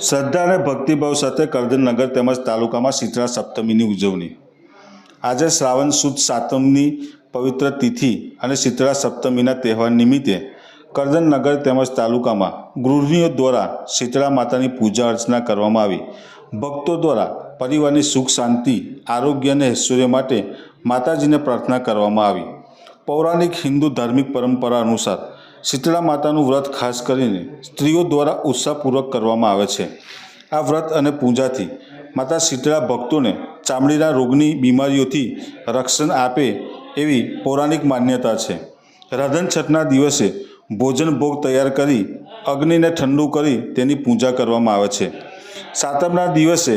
શ્રદ્ધા અને ભક્તિભાવ સાથે કરજણનગર તેમજ તાલુકામાં શીતળા સપ્તમીની ઉજવણી. આજે શ્રાવણ સુદ સાતમની પવિત્ર તિથિ અને શીતળા સપ્તમીના તહેવાર નિમિત્તે કરજણનગર તેમજ તાલુકામાં ગૃહિણીઓ દ્વારા શીતળા માતાની પૂજા અર્ચના કરવામાં આવી. ભક્તો દ્વારા પરિવારની સુખ, શાંતિ, આરોગ્ય અને ઐશ્વર્ય માટે માતાજીને પ્રાર્થના કરવામાં આવી. પૌરાણિક, હિન્દુ ધાર્મિક પરંપરા અનુસાર શીતળા માતાનું વ્રત ખાસ કરીને સ્ત્રીઓ દ્વારા ઉત્સાહપૂર્વક કરવામાં આવે છે. આ વ્રત અને પૂજાથી માતા શીતળા ભક્તોને ચામડીના રોગની બીમારીઓથી રક્ષણ આપે એવી પૌરાણિક માન્યતા છે. રાધન છઠના દિવસે ભોજન ભોગ તૈયાર કરી અગ્નિને ઠંડુ કરી તેની પૂજા કરવામાં આવે છે. સાતમના દિવસે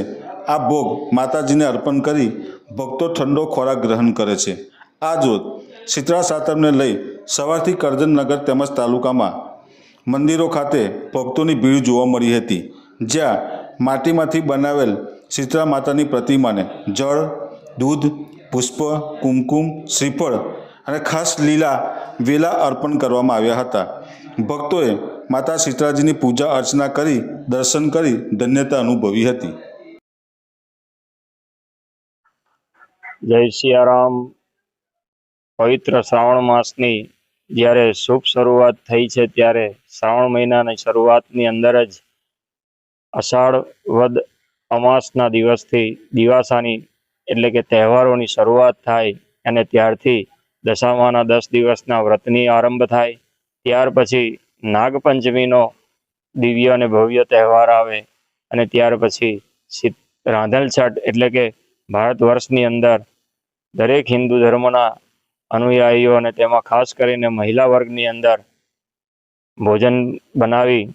આ ભોગ માતાજીને અર્પણ કરી ભક્તો ઠંડો ખોરાક ગ્રહણ કરે છે. આ જોત શીતળા સાતમને લઈ સવારથી કરજણનગર તેમજ તાલુકામાં મંદિરો ખાતે ભક્તોની ભીડ જોવા મળી હતી. જ્યાં માટીમાંથી બનાવેલ શીતળા માતાની પ્રતિમાને જળ, દૂધ, પુષ્પ, કુમકુમ, શ્રીફળ અને ખાસ લીલા વેલા અર્પણ કરવામાં આવ્યા હતા. ભક્તોએ માતા શીતળાજીની પૂજા અર્ચના કરી, દર્શન કરી ધન્યતા અનુભવી હતી. જય સિયારામ. પવિત્ર શ્રાવણ માસની જ્યારે શુભ શરૂઆત થઈ છે, ત્યારે શ્રાવણ મહિનાની શરૂઆતની અંદર જ અષાઢ વદ અમાસના દિવસથી દિવાસાની એટલે કે તહેવારોની શરૂઆત થાય અને ત્યારથી દશામાના દસ દિવસના વ્રતની આરંભ થાય. ત્યાર પછી નાગપંચમીનો દિવ્ય અને ભવ્ય તહેવાર આવે અને ત્યાર પછી શીત એટલે કે ભારત વર્ષની અંદર દરેક હિન્દુ ધર્મના અનુયાયીઓ અને તેમાં ખાસ કરીને મહિલા વર્ગની અંદર ભોજન બનાવી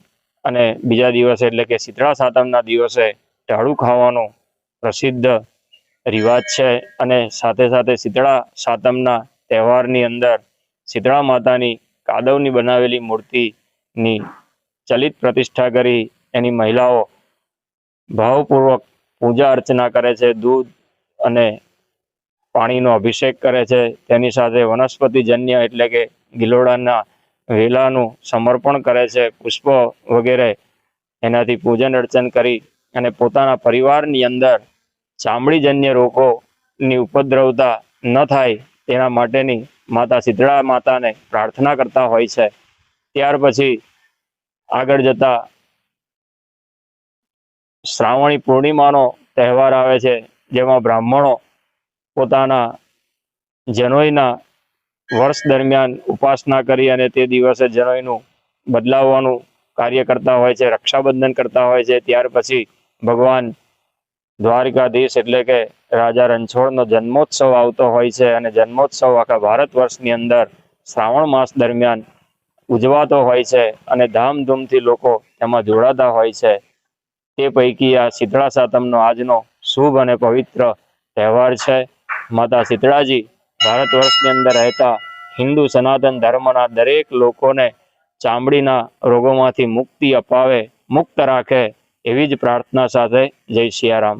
અને બીજા દિવસે એટલે કે શીતળા સાતમના દિવસે ટાળું ખાવાનો પ્રસિદ્ધ રિવાજ છે અને સાથે સાથે શીતળા સાતમના તહેવારની અંદર શીતળા માતાની કાદવની બનાવેલી મૂર્તિની ચલિત પ્રતિષ્ઠા કરી એની મહિલાઓ ભાવપૂર્વક પૂજા અર્ચના કરે છે, દૂધ અને પાણીનો અભિષેક કરે છે. તેની સાથે વનસ્પતિજન્ય એટલે કે ગિલોડાના વેલાનું સમર્પણ કરે છે. પુષ્પ વગેરે એનાથી પૂજન અર્ચન કરી અને પોતાના પરિવારની અંદર ચામડીજન્ય રોગોની ઉપદ્રવતા ન થાય તેના માટેની માતા શીતળા માતાને પ્રાર્થના કરતા હોય છે. ત્યાર પછી આગળ જતા શ્રાવણી પૂર્ણિમાનો તહેવાર આવે છે, જેમાં બ્રાહ્મણો પોતાના જનોઈના વર્ષ દરમિયાન ઉપાસના કરી અને તે દિવસે જનોઈનું બદલાવવાનું કાર્ય કરતા હોય છે, રક્ષાબંધન કરતા હોય છે, ત્યાર પછી ભગવાન દ્વારકાધીશ એટલે કે રાજા રણછોડનો જન્મોત્સવ આવતો હોય છે અને જન્મોત્સવ આખા ભારત વર્ષની અંદર શ્રાવણ માસ દરમિયાન ઉજવાતો હોય છે અને ધામધૂમથી લોકો તેમાં જોડાતા હોય છે. તે પૈકી આ શીતળા સાતમનો આજનો શુભ અને પવિત્ર તહેવાર છે. માતા શીતળાજી ભારત વર્ષની અંદર રહેતા હિન્દુ સનાતન ધર્મના દરેક લોકોને ચામડીના રોગોમાંથી મુક્તિ અપાવે, મુક્ત રાખે એવી જ પ્રાર્થના સાથે જય સિયારામ.